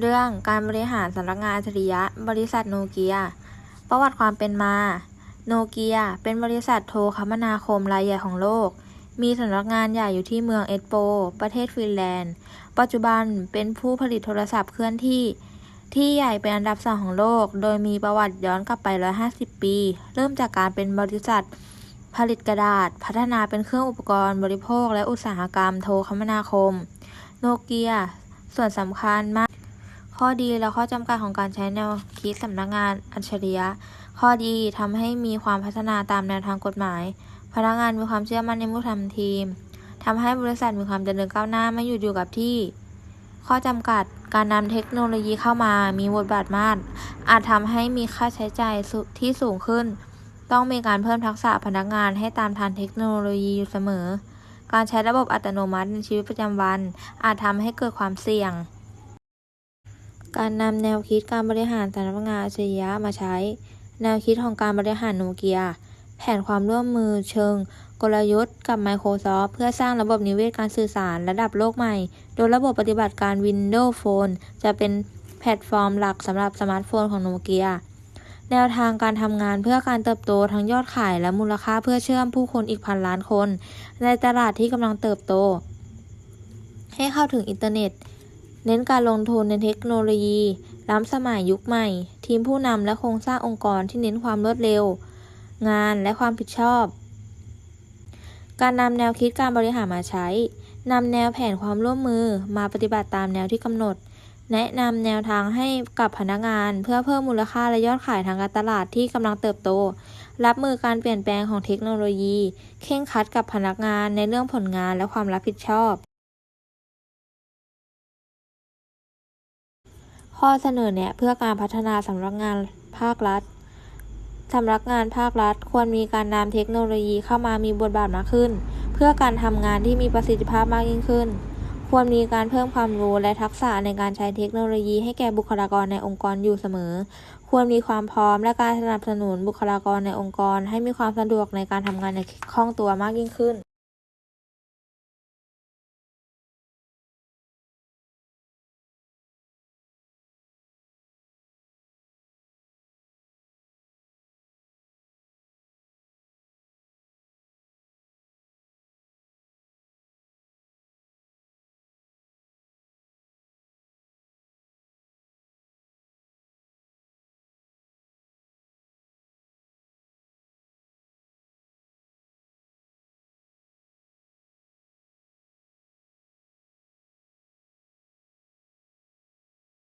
เรื่องการบริหารสำนักงานอัจฉริยะ บริษัทโนเกีย ประวัติความเป็นมา โนเกีย เป็นบริษัทโทรคมนาคมรายใหญ่ของโลก มีสำนักงานใหญ่อยู่ที่เมืองเอสโป ประเทศฟินแลนด์ ปัจจุบันเป็นผู้ผลิตโทรศัพท์เคลื่อนที่ ที่ใหญ่เป็นอันดับสองของโลก โดยมีประวัติย้อนกลับไป 150 ปี เริ่มจากการเป็นบริษัท ผลิตกระดาษ พัฒนาเป็นเครื่องอุปกรณ์บริโภค และอุตสาหกรรมโทรคมนาคม โนเกีย ส่วนสำคัญมาก ข้อดีและข้อจำกัดของการใช้แนวคิดสำนักงานอัจฉริยะ ข้อดีทำให้มีความพัฒนาตามแนวทางกฎหมาย พนักงานมีความเชื่อมั่นในผู้ทำทีมทำให้บริษัทมีความเจริญก้าวหน้าไม่หยุดอยู่กับที่ ข้อจำกัดการนำเทคโนโลยีเข้ามามีบทบาทมาก อาจทำให้มีค่าใช้จ่ายที่สูงขึ้น ต้องมีการเพิ่มทักษะพนักงานให้ตามทันเทคโนโลยีอยู่เสมอ การใช้ระบบอัตโนมัติในชีวิตประจำวัน อาจทำให้เกิดความเสี่ยง การนำแนวคิดการบริหารสำนักงานอัจฉริยะมาใช้ แนวคิดของการบริหารโนเกีย แผนความร่วมมือเชิง กลยุทธ์กับ Microsoft เพื่อสร้างระบบนิเวศการสื่อสารระดับโลกใหม่ โดยระบบปฏิบัติการ Windows Phone จะเป็นแพลตฟอร์มหลักสำหรับสมาร์ทโฟนของโนเกียแนวทางการทำงานเพื่อการเติบโตทั้งยอดขายและมูลค่าเพื่อเชื่อมผู้คนอีกพันล้านคน ในตลาดที่กำลังเติบโต ให้เข้าถึงอินเทอร์เน็ต เน้นการลงทุนในเทคโนโลยี ล้ำสมัยยุคใหม่ ทีมผู้นำและโครงสร้างองค์กรที่เน้นความรวดเร็ว งานและความผิดชอบ การนำแนวคิดการบริหารมาใช้ นำแนวแผนความร่วมมือมาปฏิบัติตามแนวที่กำหนด แนะนำแนวทางให้กับพนักงาน เพื่อเพิ่มมูลค่าและยอดขายทางการตลาดที่กำลังเติบโต รับมือการเปลี่ยนแปลงของเทคโนโลยี เข่งคัดกับพนักงานในเรื่องผลงานและความรับผิดชอบ ข้อเสนอแนะเพื่อการพัฒนาสำนักงานภาครัฐสำนักงานภาครัฐ ควรมีการนำเทคโนโลยีเข้ามามีบทบาทมากขึ้น เพื่อการทำงานที่มีประสิทธิภาพมากยิ่งขึ้น ควรมีการเพิ่มความรู้และทักษะในการใช้เทคโนโลยีให้แก่บุคลากรในองค์กรอยู่เสมอ ควรมีความพร้อมและการสนับสนุนบุคลากรในองค์กร ให้มีความสะดวกในการทำงานในคล่องตัวมากยิ่งขึ้น